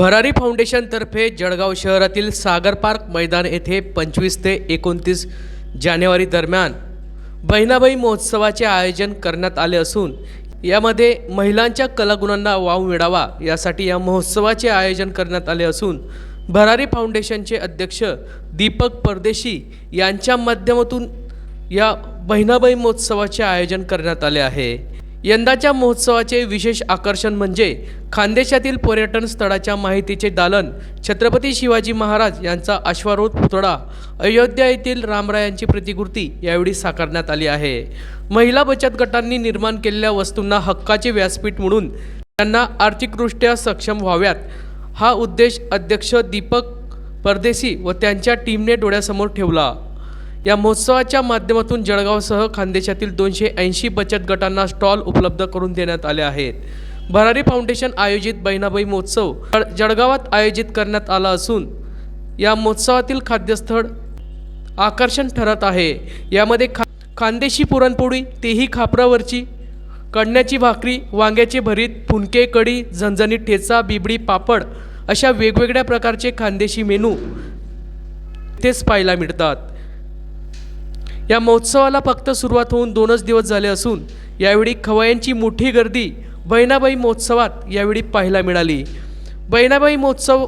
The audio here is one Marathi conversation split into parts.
भरारी फाउंडेशनतर्फे जळगाव शहरातील सागर पार्क मैदान येथे पंचवीस ते एकोणतीस जानेवारी दरम्यान बहिणाबाई महोत्सवाचे आयोजन करण्यात आले असून यामध्ये महिलांच्या कलागुणांना वाव मिळावा यासाठी या महोत्सवाचे आयोजन करण्यात आले असून भरारी फाउंडेशनचे अध्यक्ष दीपक परदेशी यांच्या माध्यमातून या बहिणाबाई महोत्सवाचे आयोजन करण्यात आले आहे. यंदाच्या महोत्सवाचे विशेष आकर्षण म्हणजे खानदेशातील पर्यटन स्थळाच्या माहितीचे दालन छत्रपती शिवाजी महाराज यांचा अश्वारूढ पुतळा अयोध्या येथील रामरायांची प्रतिकृती यावेळी साकारण्यात आली आहे. महिला बचत गटांनी निर्माण केलेल्या वस्तूंना हक्काचे व्यासपीठ म्हणून त्यांना आर्थिकदृष्ट्या सक्षम व्हाव्यात. हा उद्देश अध्यक्ष दीपक परदेशी व त्यांच्या टीमने डोळ्यासमोर ठेवला. या महोत्सवाच्या माध्यमातून जळगावसह खानदेशातील दोनशे ऐंशी बचत गटांना स्टॉल उपलब्ध करून देण्यात आले आहेत. भरारी फाउंडेशन आयोजित बहिणाबाई महोत्सव जळगावात आयोजित करण्यात आला असून या महोत्सवातील खाद्यस्थळ आकर्षण ठरत आहे. यामध्ये खा खानदेशी पुरणपोळी तेही खापरावरची कडण्याची भाकरी वांग्याचे भरीत फुनके कढी झणझणीत ठेचा बिबडी पापड अशा वेगवेगळ्या प्रकारचे खानदेशी मेनू तेच पाहायला मिळतात. या महोत्सवाला फक्त सुरुवात होऊन दोनच दिवस झाले असून यावेळी खवयांची मोठी गर्दी बहिणाबाई महोत्सवात यावेळी पाहायला मिळाली. बहिणाबाई महोत्सव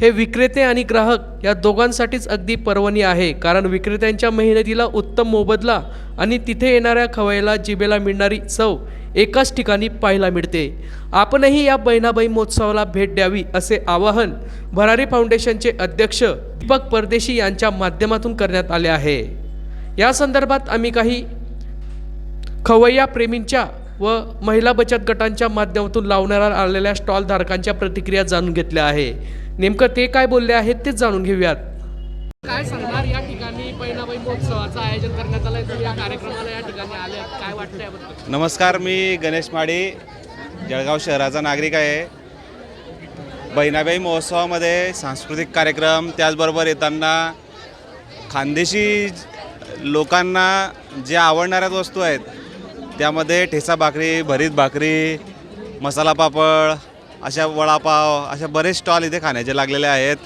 हे विक्रेते आणि ग्राहक या दोघांसाठीच अगदी पर्वणी आहे कारण विक्रेत्यांच्या मेहनतीला उत्तम मोबदला आणि तिथे येणाऱ्या खवयाला जिभेला मिळणारी चव एकाच ठिकाणी पाहायला मिळते. आपणही या बहिणाबाई महोत्सवाला भेट द्यावी असे आवाहन भरारी फाउंडेशनचे अध्यक्ष दीपक परदेशी यांच्या माध्यमातून करण्यात आले आहे. या संदर्भात आम्ही काही खवय्या प्रेमींच्या व महिला बचत गटांच्या माध्यमातून लावणाऱ्या आलेल्या स्टॉलधारकांच्या प्रतिक्रिया जाणून घेतल्या आहे. नेमकं ते काय बोलले आहेत तेच जाणून घेऊयात. काय सांगणार या ठिकाणी बहिणाबाई महोत्सवाचं आयोजन करण्यात आलं तर या कार्यक्रमाला या ठिकाणी आले काय वाटतं याबद्दल? नमस्कार मी गणेश माडी जळगाव शहराचा नागरिक आहे. बहिणाबाई महोत्सवामध्ये सांस्कृतिक कार्यक्रम त्याचबरोबर येताना खानदेशी लोकांना जे आवडणाऱ्या वस्तू आहेत त्यामध्ये ठेचा भाकरी भरीत भाकरी मसाला पापड अशा वडापाव अशा बरेच स्टॉल इथे खाण्याचे लागलेले आहेत.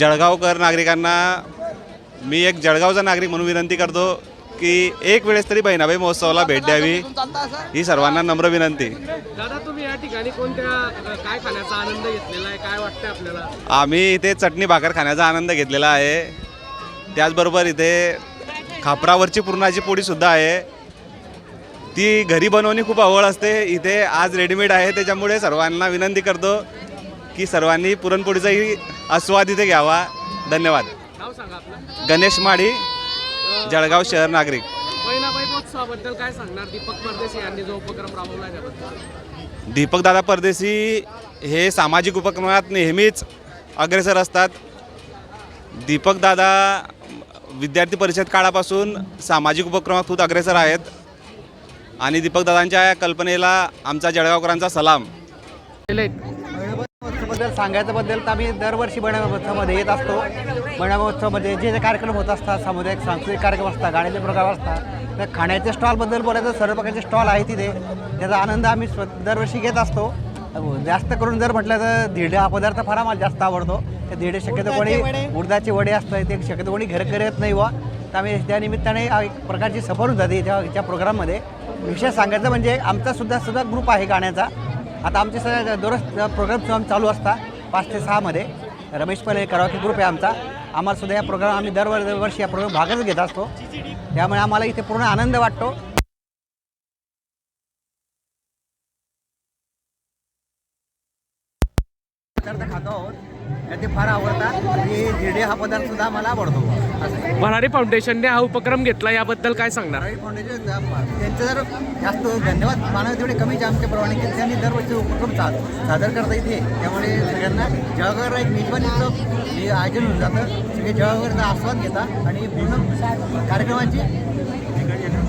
जळगावकर नागरिकांना मी एक जळगावचा नागरिक म्हणून विनंती करतो की एक वेळेस तरी बहिणाबाई महोत्सवाला भेट द्यावी. ही सर्वांना नम्र विनंती. दादा तुम्ही या ठिकाणी कोणत्या काय खाण्याचा आनंद घेतलेला आहे? काय वाटतंय आपल्याला? आम्ही इथे चटणी भाकर खाण्याचा आनंद घेतलेला आहे. त्याचबरोबर इथे खापरावरची पुरणाची पोळीसुद्धा आहे. ती घरी बनवणे खूप आवड असते. इथे आज रेडीमेड आहे. त्याच्यामुळे सर्वांना विनंती करतो की सर्वांनी पुरणपोळीचाही आस्वाद इथे घ्यावा. धन्यवाद. गणेश माडी जळगाव शहर नागरिक. काय सांगणार? दीपक परदेशी यांनी जो उपक्रम राबवला त्याबद्दल. दीपकदादा परदेशी हे सामाजिक उपक्रमात नेहमीच अग्रेसर असतात. दीपकदादा विद्यार्थी परिषद काळापासून सामाजिक उपक्रमात खूप अग्रेसर आहेत. आणि दीपकदादांच्या या कल्पनेला आमचा जळगावकरांचा सलाम. बद्दल सांगायचं बद्दल तर आम्ही दरवर्षी बणा महोत्सवामध्ये येत असतो. बणा महोत्सवामध्ये जे जे कार्यक्रम होत असतात सामुदायिक सांस्कृतिक कार्यक्रम असतात गाण्याचे प्रोग्राम असतात त्या खाण्याच्या स्टॉलबद्दल बोलायचं सर्व प्रकारचे स्टॉल आहे तिथे. त्याचा आनंद आम्ही स्व दरवर्षी घेत असतो. जास्त करून जर म्हटलं तर धिरडे हा पदार्थ फार आम्हाला जास्त आवडतो. ते धिरडे शक्यतो कोणी उडदाचे वडे असतात ते शक्यतो कोणी घर करत नाही वा तर आम्ही त्या निमित्ताने एक प्रकारची सफर होऊन जाते त्या प्रोग्राममध्ये. विषय सांगायचं म्हणजे आमचा सुद्धा सुद्धा ग्रुप आहे गाण्याचा. आता आमचे सगळे दररोज प्रोग्राम चालू असतात पाच ते सहामध्ये रमेश पले करावकी ग्रुप आहे आमचा. आम्हाला सुद्धा या प्रोग्राम आम्ही दरवर दरवर्षी या प्रोग्राम भागच घेत असतो. त्यामुळे आम्हाला इथे पूर्ण आनंद वाटतो. खातो आहोत. ते फार आवडतात. आणि धिरडे हा पदार्थ सुद्धा आम्हाला आवडतो. असं. भरारी फाउंडेशनने हा उपक्रम घेतला याबद्दल काय सांगणार? नारळी फाउंडेशन त्यांचं जर जास्त धन्यवाद मानव तेवढे कमी आमच्या प्रमाणे केले त्यांनी दरवर्षी उपक्रम सादर करता इथे. त्यामुळे सगळ्यांना जळगावला एक मेजवानीचं हे आयोजन होऊन जातं. सगळे जळगावचा आस्वाद घेतात आणि पूर्ण कार्यक्रमाची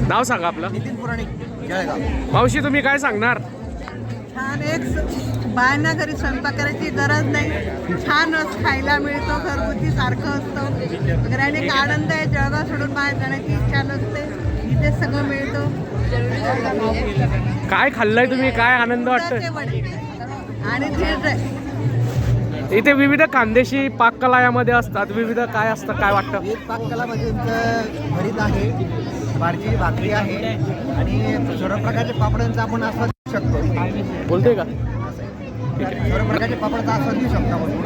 नाव सांगा आपलं. नितीन पुराणिक जळगाव. मावशी तुम्ही काय सांगणार? छान एक बायांना घरी स्वयंपाक करायची गरज नाही. छान रस खायला मिळतो घरगुती सारखं असतं. वगैरे आणि एक आनंद आहे जळगाव सोडून बाहेर जाण्याची इच्छा नसते इथे सगळं मिळतो. काय खाल्लंय तुम्ही? काय आनंद वडे. आणि इथे विविध खानदेशी पाककला यामध्ये असतात. विविध काय असतं काय वाटतं? विविध पाककला म्हणजे भरीत आहे. बारची भाकरी आहे. आणि सर्व प्रकारचे पापडांचा आपण घेऊ शकतो. बोलते का?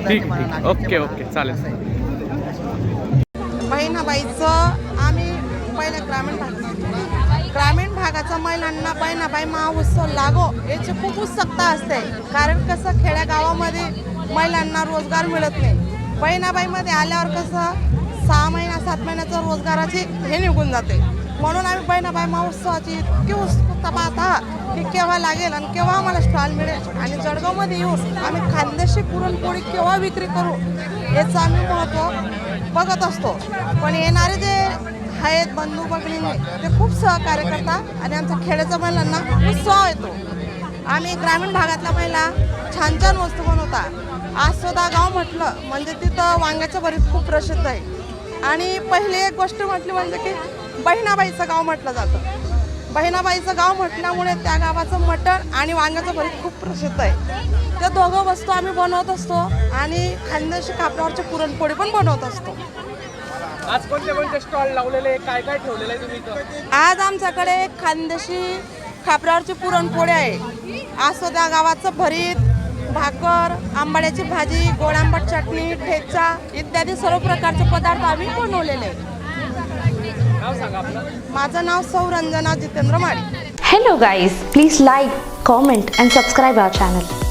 ठीक नागलीचे ओके. ओके. चालेल. आहे. बहिणाबाईचं आम्ही पहिल्या ग्रामीण भागात ग्रामीण भागाचा महिलांना बहिणाबाई महोत्सव लागो याची खूप उत्सुकता असते. कारण कसं खेड्या गावामध्ये महिलांना रोजगार मिळत नाही. बहिणाबाईमध्ये आल्यावर कसं सहा महिना सात महिन्याचं रोजगाराची हे निघून जाते. म्हणून आम्ही बहिणाबाई महोत्सवाची इतकी उत्सुकता पाहता की केव्हा लागेल आणि केव्हा आम्हाला स्टॉल मिळेल. आणि जळगावमध्ये येऊन आम्ही खानदेशी पुरणपोळी केव्हा विक्री करू याचं आम्ही महत्त्व बघत असतो. पण येणारे जे आहेत बंधू भगिनी ते खूप सहकार्य करतात आणि आमच्या खेड्याच्या महिलांना उत्साह येतो. आम्ही ग्रामीण भागातल्या महिला छान छान वस्तू बनवतात आसोदा गाव म्हटलं म्हणजे तिथं वांग्याचं भरीत खूप प्रसिद्ध आहे. आणि पहिली एक गोष्ट म्हटली म्हणजे की बहिणाबाईचं गाव म्हटलं जातं. बहिणाबाईचं गाव म्हटल्यामुळे त्या गावाचं मटण आणि वांग्याचं भरीत खूप प्रसिद्ध आहे. त्या दोघं वस्तू आम्ही बनवत असतो आणि खानदेशी कापडावरची पुरणपोळी पण बनवत असतो. आज कोणते कोणते स्टॉल लावलेले काय काय ठेवलेलं तुम्ही आज आमच्याकडे खानदेशी खापरावरची पुरणपोळी आहे. आसोद्या गावाचं भरीत भाकर आंबाड्याची भाजी गोड आंबट चटणी ठेचा इत्यादी सर्व प्रकारचे पदार्थ आम्ही बनवलेले माझं नाव Sauranjana Jitendra Madi hello guys please like comment and subscribe our channel